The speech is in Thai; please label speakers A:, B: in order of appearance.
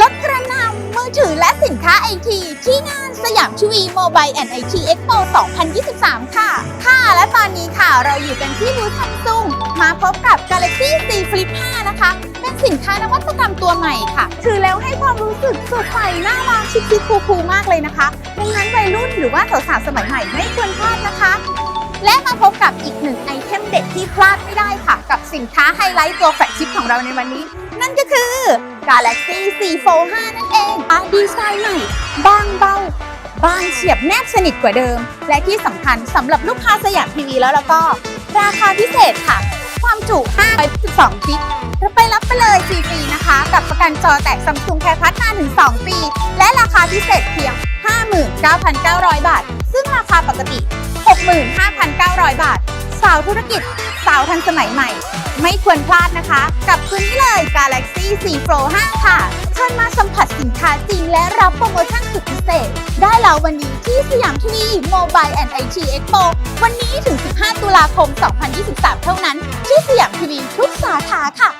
A: ลดกระนำมือถือและสินค้าไอที ที่งานสยามทีวีโมบายแอนด์ไอทีเอ็กโป2023 ค่ะ ค่ะ และตอนนี้ค่ะเราอยู่กันที่บูธซัมซุงมาพบกับ Galaxy Z Flip 5 นะคะ เป็นสินค้านวัตกรรมตัวใหม่ค่ะ ถือแล้วให้ความรู้สึกสดใสน่ารักชิคๆคูลๆมากเลยนะคะดังนั้นวัยรุ่นหรือว่าสาวๆสมัยใหม่ไม่ควรพลาดนะคะ และมาพบกับอีกหนึ่งไอเทมเด็ดที่พลาดไม่ได้ค่ะ กับสินค้าไฮไลท์ตัวแฟลกชิพของเราในวันนี้ นั่นก็คือ Galaxy Z Fold 5 นั่นเองอดีไซน์ใหม่บางเบาบางเฉียบแนบสนิทกว่าเดิม และที่สำคัญสำหรับลูกค้าสยามทีวีแล้วแล้วก็ ราคาพิเศษค่ะ ความจุ512กิกรับไปรับไปเลยฟรีๆนะคะ กับประกันจอแตกซัมซุงแคร์พัฒนานถึง 2 ปี และราคาพิเศษเพียง 59,900 บาท ซึ่งราคาปกติ 65,900 บาท สาวธุรกิจ สาวทันสมัยใหม่ ไม่ควรพลาดนะคะ กับคุณนี้เลย Galaxy Z Fold 5ค่ะเชิญมาสัมผัสสินค้าจริงและรับโปรโมชั่นสุดพิเศษ ได้แล้ววันนี้ที่สยามทีวีโมบายแอนด์ไอทีเอ็กโปวันนี้ถึง 15 ตุลาคม 2023 เท่านั้น ที่สยามทีวีทุกสาขาค่ะ